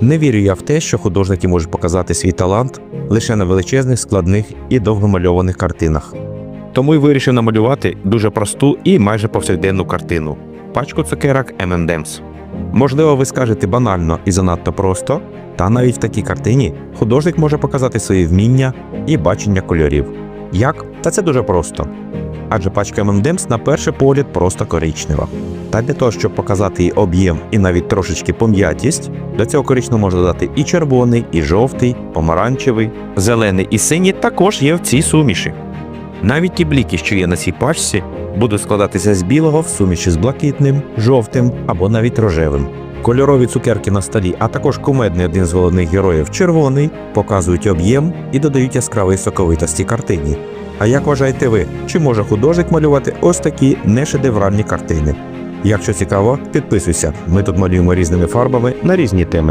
Не вірю я в те, що художники можуть показати свій талант лише на величезних, складних і довгомальованих картинах. Тому й вирішив намалювати дуже просту і майже повсякденну картину пачку цукерок M&M's. Можливо, ви скажете банально і занадто просто, та навіть в такій картині художник може показати свої вміння і бачення кольорів. Як? Та це дуже просто. Адже пачка M&M's на перший погляд просто коричнева. Та для того, щоб показати її об'єм і навіть трошечки пом'ятість, до цього коричневого можна додати і червоний, і жовтий, помаранчевий, зелений і синій також є в цій суміші. Навіть ті бліки, що є на цій пачці, будуть складатися з білого в суміші з блакитним, жовтим або навіть рожевим. Кольорові цукерки на столі, а також кумедний один з головних героїв червоний, показують об'єм і додають яскравої соковитості картині. А як вважаєте ви, чи може художник малювати ось такі нешедевральні картини? Якщо цікаво, підписуйся. Ми тут малюємо різними фарбами на різні теми.